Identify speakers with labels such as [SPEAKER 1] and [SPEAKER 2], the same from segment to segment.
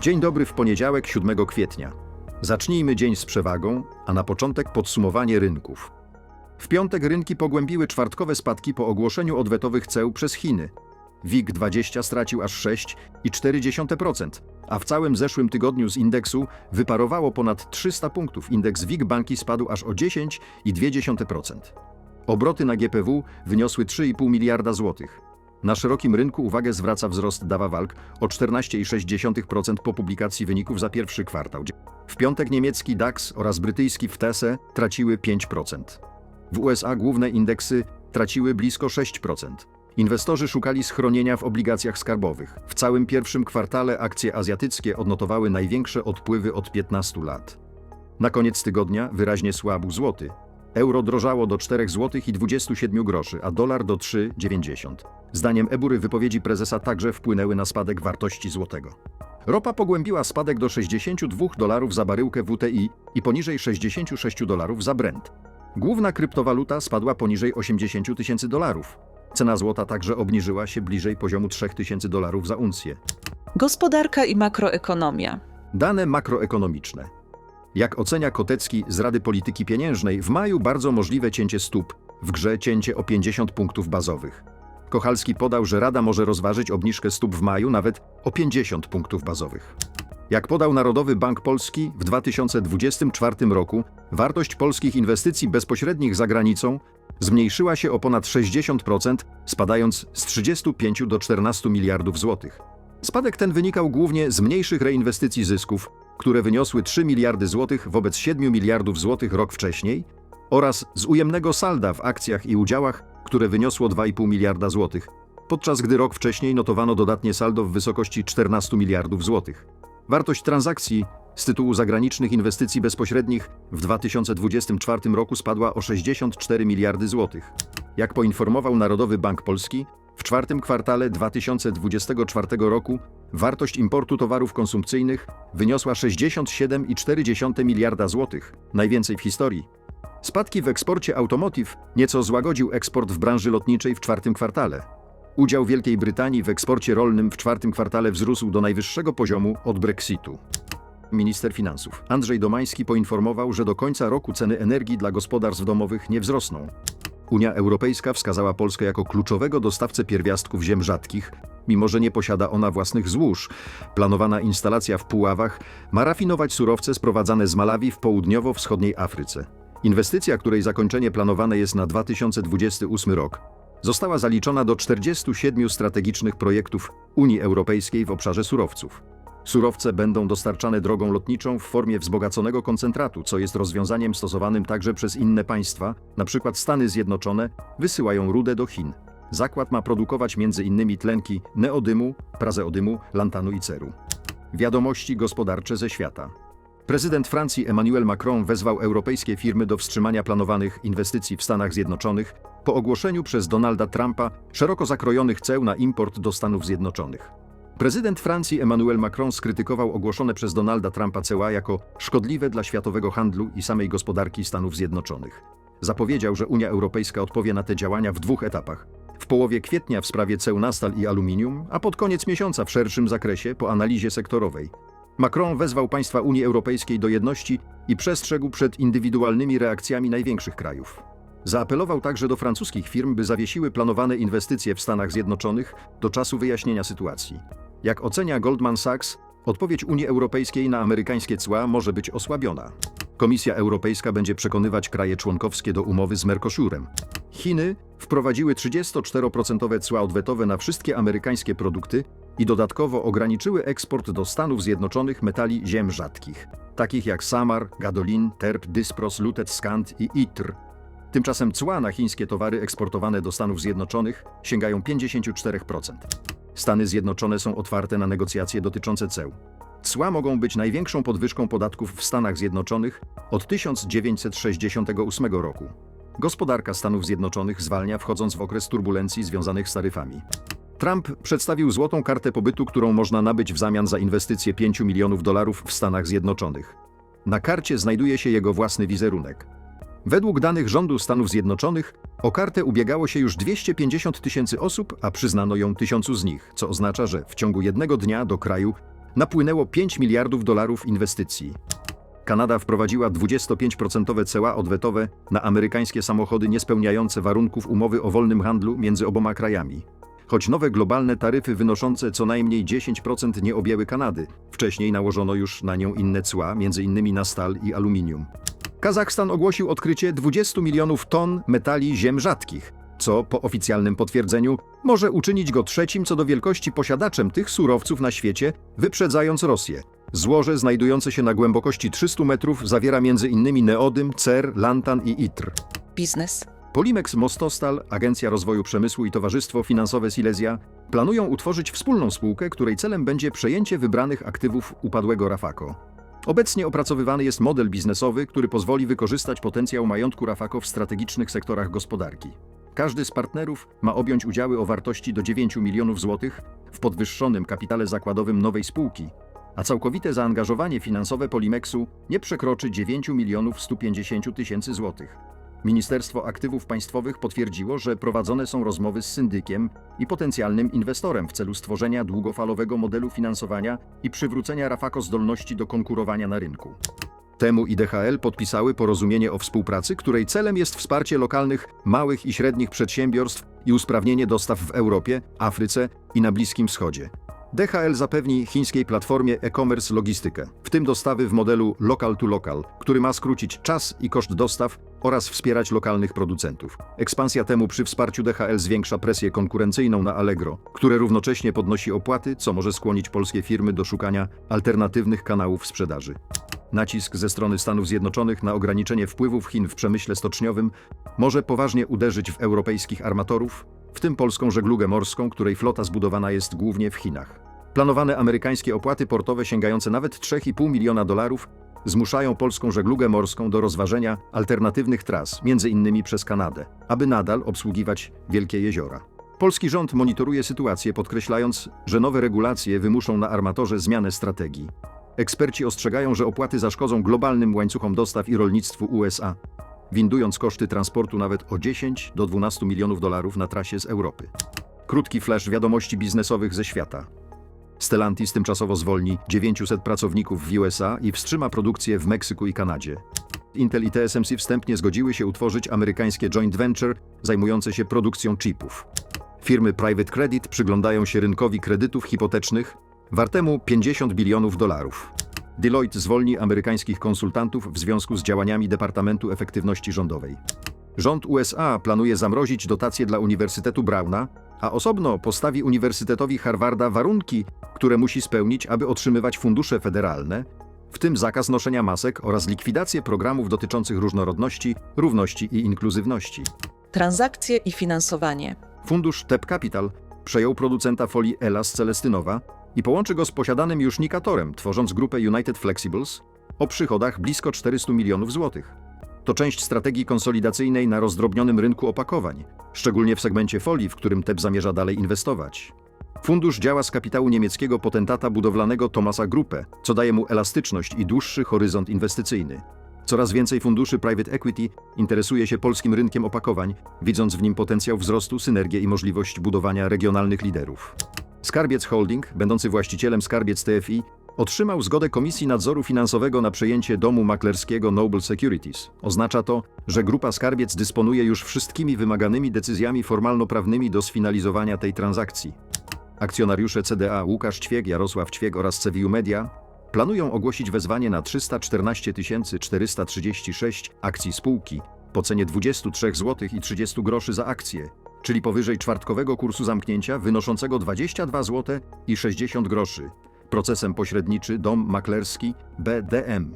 [SPEAKER 1] Dzień dobry w poniedziałek 7 kwietnia. Zacznijmy dzień z przewagą, a na początek podsumowanie rynków. W piątek rynki pogłębiły czwartkowe spadki po ogłoszeniu odwetowych ceł przez Chiny. WIG20 stracił aż 6,4%, a w całym zeszłym tygodniu z indeksu wyparowało ponad 300 punktów. Indeks WIG Banki spadł aż o 10,2%. Obroty na GPW wyniosły 3,5 miliarda złotych. Na szerokim rynku uwagę zwraca wzrost Dawa Walk o 14,6% po publikacji wyników za pierwszy kwartał. W piątek niemiecki DAX oraz brytyjski FTSE traciły 5%. W USA główne indeksy traciły blisko 6%. Inwestorzy szukali schronienia w obligacjach skarbowych. W całym pierwszym kwartale akcje azjatyckie odnotowały największe odpływy od 15 lat. Na koniec tygodnia wyraźnie słabł złoty. Euro drożało do 4 zł i 27 groszy, a dolar do 3,90. Zdaniem Ebury wypowiedzi prezesa także wpłynęły na spadek wartości złotego. Ropa pogłębiła spadek do 62 dolarów za baryłkę WTI i poniżej 66 dolarów za Brent. Główna kryptowaluta spadła poniżej 80 tysięcy dolarów. Cena złota także obniżyła się bliżej poziomu 3000 dolarów za uncję.
[SPEAKER 2] Gospodarka i makroekonomia.
[SPEAKER 1] Dane makroekonomiczne. Jak ocenia Kotecki z Rady Polityki Pieniężnej, w maju bardzo możliwe cięcie stóp, w grze cięcie o 50 punktów bazowych. Kochalski podał, że Rada może rozważyć obniżkę stóp w maju nawet o 50 punktów bazowych. Jak podał Narodowy Bank Polski, w 2024 roku wartość polskich inwestycji bezpośrednich za granicą zmniejszyła się o ponad 60%, spadając z 35 do 14 miliardów złotych. Spadek ten wynikał głównie z mniejszych reinwestycji zysków, które wyniosły 3 miliardy złotych wobec 7 miliardów złotych rok wcześniej, oraz z ujemnego salda w akcjach i udziałach, które wyniosło 2,5 miliarda złotych, podczas gdy rok wcześniej notowano dodatnie saldo w wysokości 14 miliardów złotych. Wartość transakcji z tytułu zagranicznych inwestycji bezpośrednich w 2024 roku spadła o 64 miliardy złotych. Jak poinformował Narodowy Bank Polski, czwartym kwartale 2024 roku wartość importu towarów konsumpcyjnych wyniosła 67,4 miliarda złotych, najwięcej w historii. Spadki w eksporcie automotive nieco złagodził eksport w branży lotniczej w czwartym kwartale. Udział Wielkiej Brytanii w eksporcie rolnym w czwartym kwartale wzrósł do najwyższego poziomu od Brexitu. Minister finansów Andrzej Domański poinformował, że do końca roku ceny energii dla gospodarstw domowych nie wzrosną. Unia Europejska wskazała Polskę jako kluczowego dostawcę pierwiastków ziem rzadkich, mimo że nie posiada ona własnych złóż. Planowana instalacja w Puławach ma rafinować surowce sprowadzane z Malawi w południowo-wschodniej Afryce. Inwestycja, której zakończenie planowane jest na 2028 rok, została zaliczona do 47 strategicznych projektów Unii Europejskiej w obszarze surowców. Surowce będą dostarczane drogą lotniczą w formie wzbogaconego koncentratu, co jest rozwiązaniem stosowanym także przez inne państwa, np. Stany Zjednoczone wysyłają rudę do Chin. Zakład ma produkować m.in. tlenki neodymu, prazeodymu, lantanu i ceru. Wiadomości gospodarcze ze świata. Prezydent Francji Emmanuel Macron wezwał europejskie firmy do wstrzymania planowanych inwestycji w Stanach Zjednoczonych po ogłoszeniu przez Donalda Trumpa szeroko zakrojonych ceł na import do Stanów Zjednoczonych. Prezydent Francji Emmanuel Macron skrytykował ogłoszone przez Donalda Trumpa ceła jako szkodliwe dla światowego handlu i samej gospodarki Stanów Zjednoczonych. Zapowiedział, że Unia Europejska odpowie na te działania w dwóch etapach. W połowie kwietnia w sprawie ceł na stal i aluminium, a pod koniec miesiąca w szerszym zakresie po analizie sektorowej. Macron wezwał państwa Unii Europejskiej do jedności i przestrzegł przed indywidualnymi reakcjami największych krajów. Zaapelował także do francuskich firm, by zawiesiły planowane inwestycje w Stanach Zjednoczonych do czasu wyjaśnienia sytuacji. Jak ocenia Goldman Sachs, odpowiedź Unii Europejskiej na amerykańskie cła może być osłabiona. Komisja Europejska będzie przekonywać kraje członkowskie do umowy z Mercosurem. Chiny wprowadziły 34% cła odwetowe na wszystkie amerykańskie produkty i dodatkowo ograniczyły eksport do Stanów Zjednoczonych metali ziem rzadkich, takich jak samar, gadolin, terp, dyspros, lutet, skant i itr. Tymczasem cła na chińskie towary eksportowane do Stanów Zjednoczonych sięgają 54%. Stany Zjednoczone są otwarte na negocjacje dotyczące ceł. Cła mogą być największą podwyżką podatków w Stanach Zjednoczonych od 1968 roku. Gospodarka Stanów Zjednoczonych zwalnia wchodząc w okres turbulencji związanych z taryfami. Trump przedstawił złotą kartę pobytu, którą można nabyć w zamian za inwestycje 5 milionów dolarów w Stanach Zjednoczonych. Na karcie znajduje się jego własny wizerunek. Według danych rządu Stanów Zjednoczonych o kartę ubiegało się już 250 tysięcy osób, a przyznano ją tysiącu z nich, co oznacza, że w ciągu jednego dnia do kraju napłynęło 5 miliardów dolarów inwestycji. Kanada wprowadziła 25% cła odwetowe na amerykańskie samochody niespełniające warunków umowy o wolnym handlu między oboma krajami. Choć nowe globalne taryfy wynoszące co najmniej 10% nie objęły Kanady, wcześniej nałożono już na nią inne cła, m.in. na stal i aluminium. Kazachstan ogłosił odkrycie 20 milionów ton metali ziem rzadkich, co po oficjalnym potwierdzeniu może uczynić go trzecim co do wielkości posiadaczem tych surowców na świecie, wyprzedzając Rosję. Złoże znajdujące się na głębokości 300 metrów zawiera m.in. neodym, cer, lantan i itr.
[SPEAKER 2] Biznes.
[SPEAKER 1] Polimex Mostostal, Agencja Rozwoju Przemysłu i Towarzystwo Finansowe Silesia planują utworzyć wspólną spółkę, której celem będzie przejęcie wybranych aktywów upadłego Rafako. Obecnie opracowywany jest model biznesowy, który pozwoli wykorzystać potencjał majątku Rafako w strategicznych sektorach gospodarki. Każdy z partnerów ma objąć udziały o wartości do 9 milionów złotych w podwyższonym kapitale zakładowym nowej spółki, a całkowite zaangażowanie finansowe Polimexu nie przekroczy 9 milionów 150 tysięcy złotych. Ministerstwo Aktywów Państwowych potwierdziło, że prowadzone są rozmowy z syndykiem i potencjalnym inwestorem w celu stworzenia długofalowego modelu finansowania i przywrócenia Rafako zdolności do konkurowania na rynku. Temu i DHL podpisały porozumienie o współpracy, której celem jest wsparcie lokalnych, małych i średnich przedsiębiorstw i usprawnienie dostaw w Europie, Afryce i na Bliskim Wschodzie. DHL zapewni chińskiej platformie e-commerce logistykę, w tym dostawy w modelu local to local, który ma skrócić czas i koszt dostaw oraz wspierać lokalnych producentów. Ekspansja temu przy wsparciu DHL zwiększa presję konkurencyjną na Allegro, które równocześnie podnosi opłaty, co może skłonić polskie firmy do szukania alternatywnych kanałów sprzedaży. Nacisk ze strony Stanów Zjednoczonych na ograniczenie wpływów Chin w przemyśle stoczniowym może poważnie uderzyć w europejskich armatorów, w tym polską żeglugę morską, której flota zbudowana jest głównie w Chinach. Planowane amerykańskie opłaty portowe sięgające nawet 3,5 miliona dolarów zmuszają polską żeglugę morską do rozważenia alternatywnych tras, między innymi przez Kanadę, aby nadal obsługiwać wielkie jeziora. Polski rząd monitoruje sytuację, podkreślając, że nowe regulacje wymuszą na armatorze zmianę strategii. Eksperci ostrzegają, że opłaty zaszkodzą globalnym łańcuchom dostaw i rolnictwu USA, windując koszty transportu nawet o 10 do 12 milionów dolarów na trasie z Europy. Krótki flash wiadomości biznesowych ze świata. Stellantis tymczasowo zwolni 900 pracowników w USA i wstrzyma produkcję w Meksyku i Kanadzie. Intel i TSMC wstępnie zgodziły się utworzyć amerykańskie joint venture zajmujące się produkcją chipów. Firmy Private Credit przyglądają się rynkowi kredytów hipotecznych wartemu 50 bilionów dolarów. Deloitte zwolni amerykańskich konsultantów w związku z działaniami Departamentu Efektywności Rządowej. Rząd USA planuje zamrozić dotacje dla Uniwersytetu Browna, a osobno postawi Uniwersytetowi Harvarda warunki, które musi spełnić, aby otrzymywać fundusze federalne, w tym zakaz noszenia masek oraz likwidację programów dotyczących różnorodności, równości i inkluzywności.
[SPEAKER 2] Transakcje i finansowanie.
[SPEAKER 1] Fundusz TEP Capital przejął producenta folii Elas Celestynowa i połączy go z posiadanym już Nikatorem, tworząc grupę United Flexibles o przychodach blisko 400 milionów złotych. To część strategii konsolidacyjnej na rozdrobnionym rynku opakowań, szczególnie w segmencie folii, w którym TEP zamierza dalej inwestować. Fundusz działa z kapitału niemieckiego potentata budowlanego Thomasa Gruppe, co daje mu elastyczność i dłuższy horyzont inwestycyjny. Coraz więcej funduszy private equity interesuje się polskim rynkiem opakowań, widząc w nim potencjał wzrostu, synergię i możliwość budowania regionalnych liderów. Skarbiec Holding, będący właścicielem Skarbiec TFI, otrzymał zgodę Komisji Nadzoru Finansowego na przejęcie domu maklerskiego Noble Securities. Oznacza to, że grupa Skarbiec dysponuje już wszystkimi wymaganymi decyzjami formalno-prawnymi do sfinalizowania tej transakcji. Akcjonariusze CDA Łukasz Ćwiek, Jarosław Ćwiek oraz CVU Media planują ogłosić wezwanie na 314 436 akcji spółki po cenie 23 zł i 30 groszy za akcję, czyli powyżej czwartkowego kursu zamknięcia wynoszącego 22 zł i 60 groszy. Procesem pośredniczy Dom Maklerski BDM.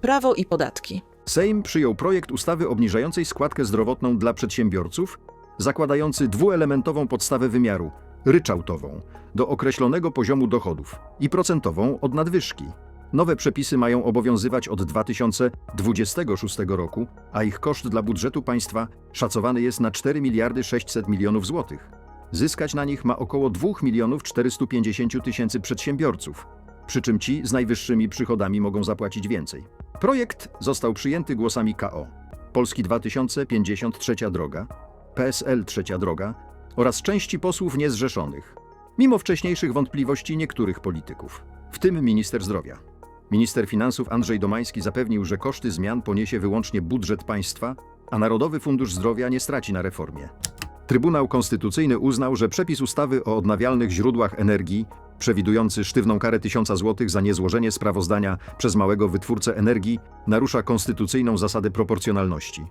[SPEAKER 2] Prawo i podatki.
[SPEAKER 1] Sejm przyjął projekt ustawy obniżającej składkę zdrowotną dla przedsiębiorców, zakładający dwuelementową podstawę wymiaru ryczałtową do określonego poziomu dochodów i procentową od nadwyżki. Nowe przepisy mają obowiązywać od 2026 roku, a ich koszt dla budżetu państwa szacowany jest na 4 miliardy 600 milionów złotych. Zyskać na nich ma około 2 milionów 450 tysięcy przedsiębiorców, przy czym ci z najwyższymi przychodami mogą zapłacić więcej. Projekt został przyjęty głosami KO, Polski 2053 Droga, PSL Trzecia Droga oraz części posłów niezrzeszonych, mimo wcześniejszych wątpliwości niektórych polityków. w tym minister zdrowia. Minister finansów Andrzej Domański zapewnił, że koszty zmian poniesie wyłącznie budżet państwa, a Narodowy Fundusz Zdrowia nie straci na reformie. Trybunał Konstytucyjny uznał, że przepis ustawy o odnawialnych źródłach energii, przewidujący sztywną karę 1000 zł za niezłożenie sprawozdania przez małego wytwórcę energii, narusza konstytucyjną zasadę proporcjonalności.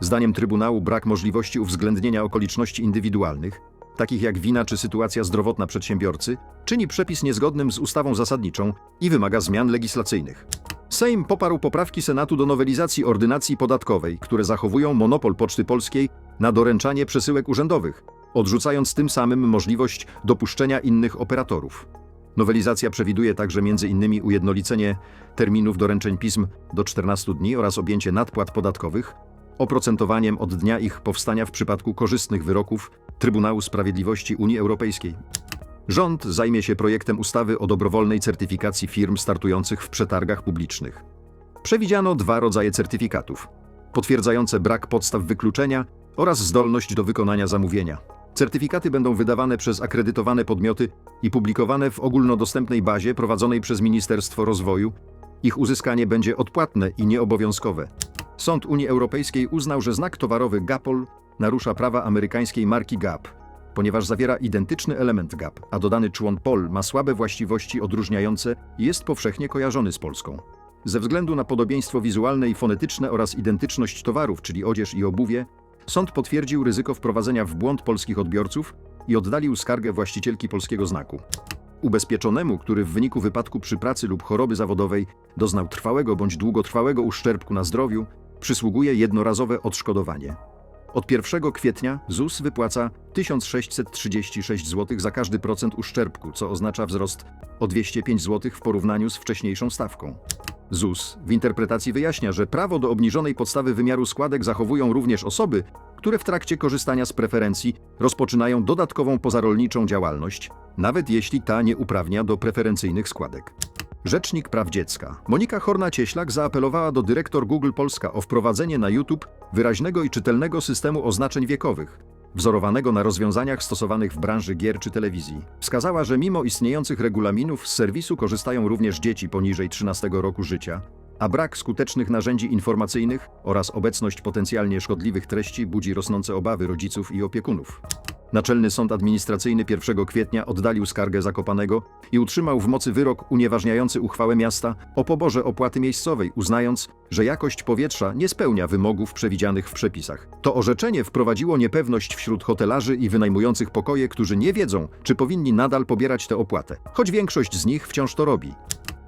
[SPEAKER 1] Zdaniem Trybunału brak możliwości uwzględnienia okoliczności indywidualnych, takich jak wina czy sytuacja zdrowotna przedsiębiorcy, czyni przepis niezgodnym z ustawą zasadniczą i wymaga zmian legislacyjnych. Sejm poparł poprawki Senatu do nowelizacji ordynacji podatkowej, które zachowują monopol Poczty Polskiej na doręczanie przesyłek urzędowych, odrzucając tym samym możliwość dopuszczenia innych operatorów. Nowelizacja przewiduje także m.in. ujednolicenie terminów doręczeń pism do 14 dni oraz objęcie nadpłat podatkowych oprocentowaniem od dnia ich powstania w przypadku korzystnych wyroków Trybunału Sprawiedliwości Unii Europejskiej. Rząd zajmie się projektem ustawy o dobrowolnej certyfikacji firm startujących w przetargach publicznych. Przewidziano dwa rodzaje certyfikatów: potwierdzające brak podstaw wykluczenia oraz zdolność do wykonania zamówienia. Certyfikaty będą wydawane przez akredytowane podmioty i publikowane w ogólnodostępnej bazie prowadzonej przez Ministerstwo Rozwoju. Ich uzyskanie będzie odpłatne i nieobowiązkowe. Sąd Unii Europejskiej uznał, że znak towarowy Gapol narusza prawa amerykańskiej marki Gap, ponieważ zawiera identyczny element Gap, a dodany człon Pol ma słabe właściwości odróżniające jest powszechnie kojarzony z Polską. Ze względu na podobieństwo wizualne i fonetyczne oraz identyczność towarów, czyli odzież i obuwie, sąd potwierdził ryzyko wprowadzenia w błąd polskich odbiorców i oddalił skargę właścicielki polskiego znaku. Ubezpieczonemu, który w wyniku wypadku przy pracy lub choroby zawodowej doznał trwałego bądź długotrwałego uszczerbku na zdrowiu, przysługuje jednorazowe odszkodowanie. Od 1 kwietnia ZUS wypłaca 1636 zł za każdy procent uszczerbku, co oznacza wzrost o 205 zł w porównaniu z wcześniejszą stawką. ZUS w interpretacji wyjaśnia, że prawo do obniżonej podstawy wymiaru składek zachowują również osoby, które w trakcie korzystania z preferencji rozpoczynają dodatkową pozarolniczą działalność, nawet jeśli ta nie uprawnia do preferencyjnych składek. Rzecznik Praw Dziecka Monika Horna-Cieślak zaapelowała do dyrektor Google Polska o wprowadzenie na YouTube wyraźnego i czytelnego systemu oznaczeń wiekowych, wzorowanego na rozwiązaniach stosowanych w branży gier czy telewizji. Wskazała, że mimo istniejących regulaminów z serwisu korzystają również dzieci poniżej 13 roku życia, a brak skutecznych narzędzi informacyjnych oraz obecność potencjalnie szkodliwych treści budzi rosnące obawy rodziców i opiekunów. Naczelny Sąd Administracyjny 1 kwietnia oddalił skargę Zakopanego i utrzymał w mocy wyrok unieważniający uchwałę miasta o poborze opłaty miejscowej, uznając, że jakość powietrza nie spełnia wymogów przewidzianych w przepisach. To orzeczenie wprowadziło niepewność wśród hotelarzy i wynajmujących pokoje, którzy nie wiedzą, czy powinni nadal pobierać tę opłatę, choć większość z nich wciąż to robi.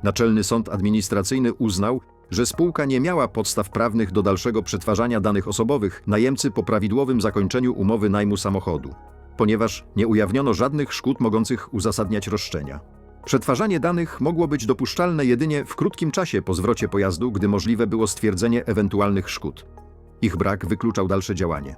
[SPEAKER 1] Naczelny Sąd Administracyjny uznał, że spółka nie miała podstaw prawnych do dalszego przetwarzania danych osobowych najemcy po prawidłowym zakończeniu umowy najmu samochodu, ponieważ nie ujawniono żadnych szkód mogących uzasadniać roszczenia. Przetwarzanie danych mogło być dopuszczalne jedynie w krótkim czasie po zwrocie pojazdu, gdy możliwe było stwierdzenie ewentualnych szkód. Ich brak wykluczał dalsze działanie.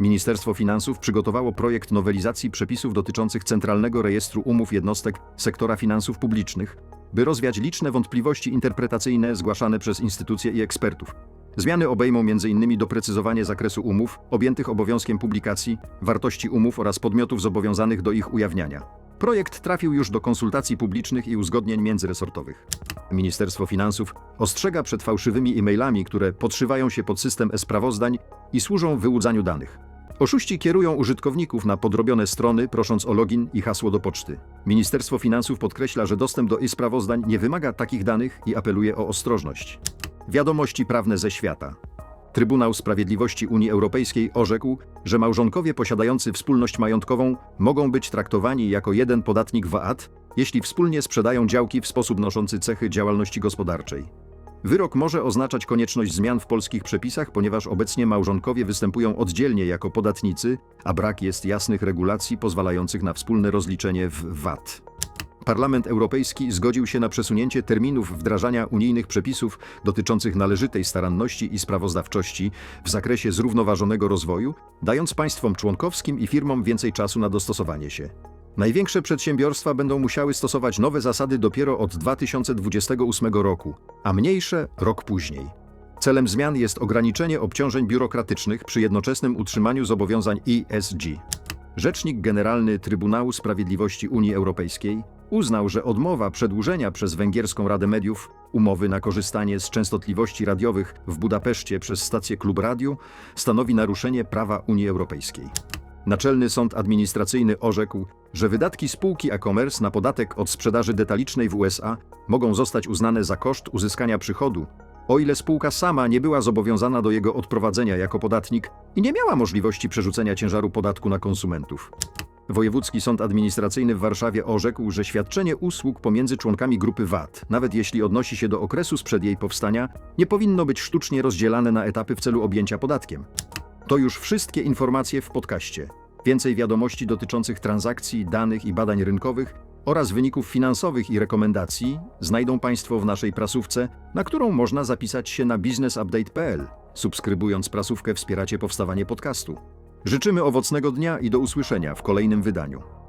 [SPEAKER 1] Ministerstwo Finansów przygotowało projekt nowelizacji przepisów dotyczących Centralnego Rejestru Umów Jednostek Sektora Finansów Publicznych, by rozwiać liczne wątpliwości interpretacyjne zgłaszane przez instytucje i ekspertów. Zmiany obejmą m.in. doprecyzowanie zakresu umów, objętych obowiązkiem publikacji, wartości umów oraz podmiotów zobowiązanych do ich ujawniania. Projekt trafił już do konsultacji publicznych i uzgodnień międzyresortowych. Ministerstwo Finansów ostrzega przed fałszywymi e-mailami, które podszywają się pod system e-sprawozdań i służą wyłudzaniu danych. Oszuści kierują użytkowników na podrobione strony, prosząc o login i hasło do poczty. Ministerstwo Finansów podkreśla, że dostęp do e-sprawozdań nie wymaga takich danych i apeluje o ostrożność. Wiadomości prawne ze świata. Trybunał Sprawiedliwości Unii Europejskiej orzekł, że małżonkowie posiadający wspólność majątkową mogą być traktowani jako jeden podatnik VAT, jeśli wspólnie sprzedają działki w sposób noszący cechy działalności gospodarczej. Wyrok może oznaczać konieczność zmian w polskich przepisach, ponieważ obecnie małżonkowie występują oddzielnie jako podatnicy, a brak jest jasnych regulacji pozwalających na wspólne rozliczenie w VAT. Parlament Europejski zgodził się na przesunięcie terminów wdrażania unijnych przepisów dotyczących należytej staranności i sprawozdawczości w zakresie zrównoważonego rozwoju, dając państwom członkowskim i firmom więcej czasu na dostosowanie się. Największe przedsiębiorstwa będą musiały stosować nowe zasady dopiero od 2028 roku, a mniejsze rok później. Celem zmian jest ograniczenie obciążeń biurokratycznych przy jednoczesnym utrzymaniu zobowiązań ESG. Rzecznik Generalny Trybunału Sprawiedliwości Unii Europejskiej uznał, że odmowa przedłużenia przez Węgierską Radę Mediów umowy na korzystanie z częstotliwości radiowych w Budapeszcie przez stację Klub Radio stanowi naruszenie prawa Unii Europejskiej. Naczelny Sąd Administracyjny orzekł, że wydatki spółki e-commerce na podatek od sprzedaży detalicznej w USA mogą zostać uznane za koszt uzyskania przychodu, o ile spółka sama nie była zobowiązana do jego odprowadzenia jako podatnik i nie miała możliwości przerzucenia ciężaru podatku na konsumentów. Wojewódzki Sąd Administracyjny w Warszawie orzekł, że świadczenie usług pomiędzy członkami grupy VAT, nawet jeśli odnosi się do okresu sprzed jej powstania, nie powinno być sztucznie rozdzielane na etapy w celu objęcia podatkiem. To już wszystkie informacje w podcaście. Więcej wiadomości dotyczących transakcji, danych i badań rynkowych oraz wyników finansowych i rekomendacji znajdą Państwo w naszej prasówce, na którą można zapisać się na businessupdate.pl. Subskrybując prasówkę wspieracie powstawanie podcastu. Życzymy owocnego dnia i do usłyszenia w kolejnym wydaniu.